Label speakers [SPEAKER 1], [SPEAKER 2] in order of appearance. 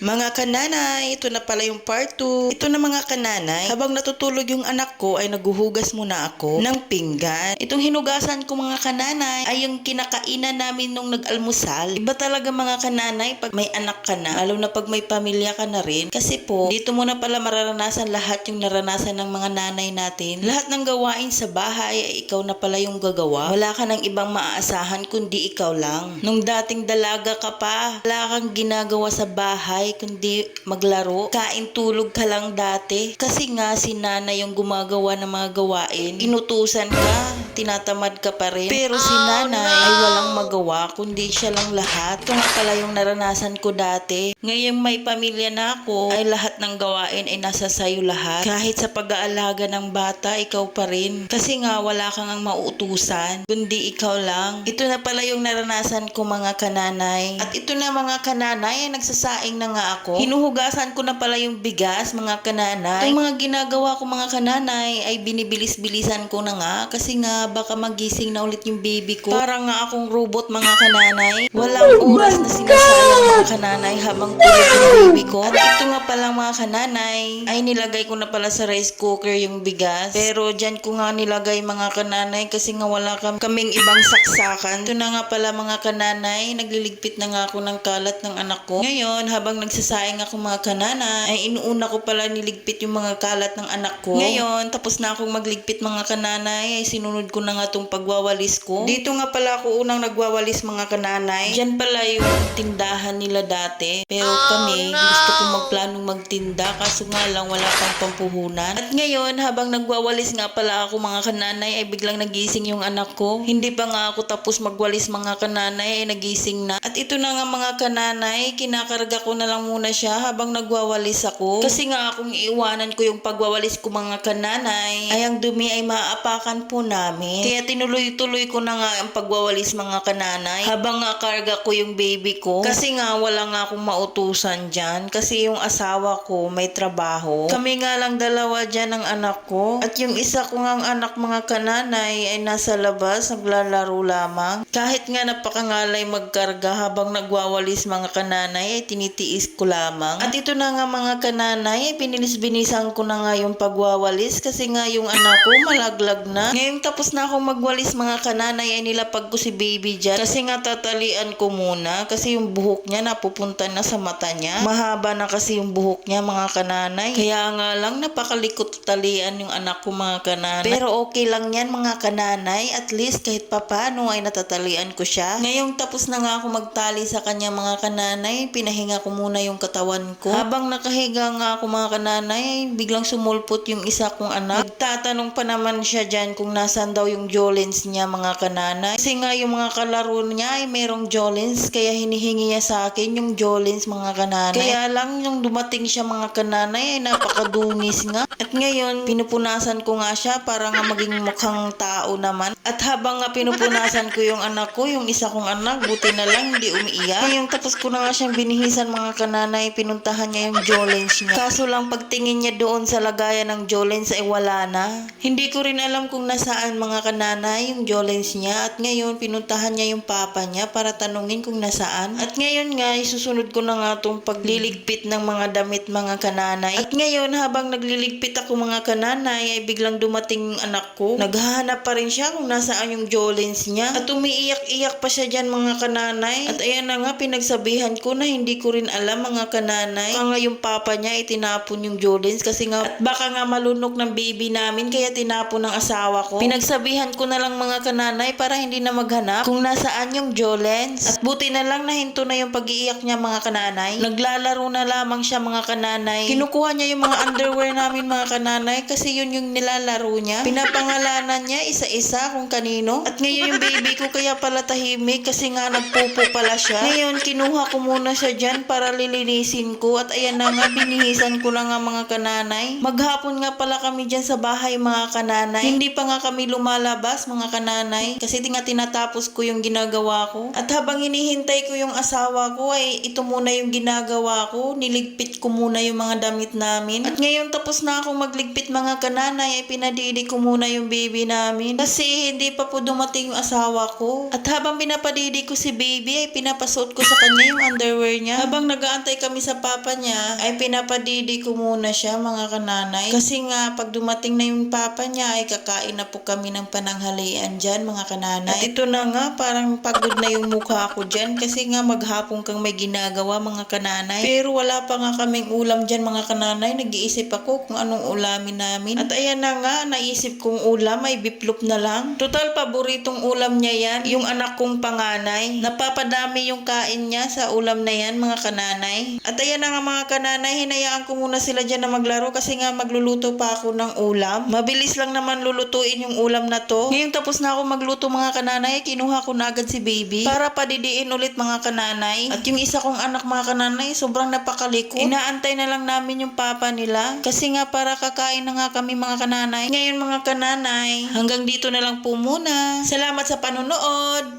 [SPEAKER 1] Mga kananay, ito na pala yung part 2. Ito na mga kananay, habang natutulog yung anak ko ay naguhugas muna ako ng pinggan. Itong hinugasan ko mga kananay ay yung kinakainan namin nung nag-almusal. Iba talaga mga kananay pag may anak ka na, lalo na pag may pamilya ka na rin. Kasi po, dito mo na pala mararanasan lahat yung naranasan ng mga nanay natin. Lahat ng gawain sa bahay ay ikaw na pala yung gagawa. Wala ka ng ibang maaasahan kundi ikaw lang. Nung dating dalaga ka pa, wala kang ginagawa sa bahay kundi maglaro. Kain tulog ka lang dati. Kasi nga si nanay yung gumagawa ng mga gawain. Inutusan ka, tinatamad ka pa rin. Pero si nanay ay walang magawa kundi siya lang lahat. Ito nga pala yung naranasan ko dati. Ngayong may pamilya na ako, ay lahat ng gawain ay nasa sayo lahat. Kahit sa pag-aalaga ng bata, ikaw pa rin. Kasi nga wala kang ang mauutusan, kundi ikaw lang. Ito na pala yung naranasan ko mga kananay. At ito na mga kananay, ay nagsasaing na nga ako. Hinuhugasan ko na pala yung bigas mga kananay. Itong mga ginagawa ko mga kananay ay binibilis-bilisan ko na nga kasi nga baka magising na ulit yung baby ko. Para nga akong robot mga kananay. Walang oras na sinasayang mga kananay habang tulog yung baby ko. At ito nga pala mga kananay ay nilagay ko na pala sa rice cooker yung bigas. Pero dyan ko nga nilagay mga kananay kasi nga wala kam kaming ibang saksakan. Ito na nga pala mga kananay, nagliligpit na nga ako ng kalat ng anak ko. Ngayon, habang nagsasaing ako mga kananay, ay inuuna ko pala niligpit yung mga kalat ng anak ko. Ngayon, tapos na akong magligpit mga kananay, ay sinunod ko na nga tong pagwawalis ko. Dito nga pala ako unang nagwawalis mga kananay. Diyan pala yung tindahan nila dati. Pero kami, gusto ko magplanong magtinda kaso nga lang wala pang pampuhunan. At ngayon, habang nagwawalis nga pala ako mga kananay, ay biglang nagising yung anak ko. Hindi pa nga ako tapos magwalis mga kananay, ay nagising na. At ito na nga mga kananay, kinakarga ko na lang muna siya habang nagwawalis ako. Kasi nga akong iiwanan ko yung pagwawalis ko mga kananay, ay ang dumi ay maaapakan po namin. Kaya tinuloy-tuloy ko na nga ang pagwawalis mga kananay habang nga karga ko yung baby ko. Kasi nga wala nga akong mautusan dyan. Kasi yung asawa ko may trabaho. Kami nga lang dalawa dyan ng anak ko. At yung isa ko ngang anak mga kananay ay nasa labas, naglalaro lamang. Kahit nga napakangalay magkarga habang nagwawalis mga kananay ay tinitiis ko lamang. At ito na nga mga kananay ay pinilis-binisan ko na nga yung pagwawalis kasi nga yung anak ko malaglag na. Ngayon tapos na akong magwalis mga kananay ay nilapag ko si baby dyan. Kasi nga tatalian ko muna kasi yung buhok niya napupunta na sa mata niya. Mahaba na kasi yung buhok niya mga kananay. Kaya nga lang napakalikot talian yung anak ko mga kananay. Pero okay lang yan mga kananay. At least kahit papano ay natatalian ko siya. Ngayong tapos na nga ako magtali sa kanya mga kananay, pinahinga ko muna yung katawan ko. Habang nakahiga nga ako mga kananay, ay biglang sumulpot yung isa kong anak. Nagtatanong pa naman siya dyan kung nasan daw yung Jolens niya mga kananay. Kasi nga yung mga kalaro niya ay merong Jolens, kaya hinihingi niya sa akin yung Jolens mga kananay. Kaya lang yung dumating siya mga kananay ay napakadungis nga. At ngayon, pinupunasan ko nga siya para nga maging mukhang tao naman. At habang nga pinupunasan ko yung anak ko, yung isa kong anak, buti na lang hindi umiiyak. Ngayong tapos ko na nga siyang binihisan mga kananay, pinuntahan niya yung Jolens niya. Kaso lang pagtingin niya doon sa lagayan ng Jolens ay wala na. Hindi ko rin alam kung nasaan mga kananay yung Jolens niya. At ngayon, pinuntahan niya yung papa niya para tanungin kung nasaan. At ngayon nga, isusunod ko na nga itong pagliligpit ng mga damit mga kananay. At ngayon, habang nagliligpit ako mga kananay, ay biglang dumating anak ko. Naghahanap pa rin siya kung nasaan yung Jolens niya. At umiiyak-iyak pa siya dyan mga kananay. At ayan na nga, pinagsabihan ko na hindi ko rin alam mga kananay. Baka nga yung papa niya itinapon yung Jolens kasi nga, at baka nga malunok ng baby namin kaya tinapon ng asawa ko. Pinagsabihan ko na lang mga kananay para hindi na maghanap kung nasaan yung Jolens. At buti na lang nahinto na yung pag-iiyak niya mga kananay. Naglalaro na lamang siya mga kananay. Kinukuha niya yung mga underwear namin mga kananay kasi yun yung nilalaro niya. Pinapangalanan niya isa-isa kung kanino. At ngayon yung baby ko kaya pala tahimik kasi nga nagpupo pala siya. Ngayon kinuha ko muna siya dyan para lilinisin ko at ayan na nga binihisan ko na nga mga kananay. Maghapon nga pala kami dyan sa bahay mga kananay. Hindi pa nga kami lumalabas lumalabas mga kananay kasi di nga tinatapos ko yung ginagawa ko. At habang hinihintay ko yung asawa ko ay ito muna yung ginagawa ko. Niligpit ko muna yung mga damit namin. At ngayon tapos na akong magligpit mga kananay ay pinadidi ko muna yung baby namin. Kasi hindi pa po dumating yung asawa ko. At habang pinapadidi ko si baby ay pinapasuot ko sa kanya yung underwear niya. Habang nagaantay kami sa papa niya ay pinapadidi ko muna siya mga kananay. Kasi nga pag dumating na yung papa niya ay kakain na po kami ng pananghalian dyan mga kananay. At ito na nga parang pagod na yung mukha ko dyan kasi nga maghapon kang may ginagawa mga kananay. Pero wala pa nga kaming ulam dyan mga kananay. Nag-iisip ako kung anong ulamin namin. At ayan na nga, naisip kong ulam ay biplop na lang. Total paboritong ulam niya yan. Yung anak kong panganay. Napapadami yung kain niya sa ulam na yan mga kananay. At ayan na nga mga kananay, hinayaan ko muna sila dyan na maglaro kasi nga magluluto pa ako ng ulam. Mabilis lang naman lulutuin yung ulam na to. Ngayon tapos na ako magluto mga kananay, kinuha ko na agad si baby para padidiin ulit mga kananay. At yung isa kong anak mga kananay, sobrang napakaliko. Inaantay na lang namin yung papa nila kasi nga para kakain na nga kami mga kananay. Ngayon mga kananay, hanggang dito na lang po muna. Salamat sa panonood!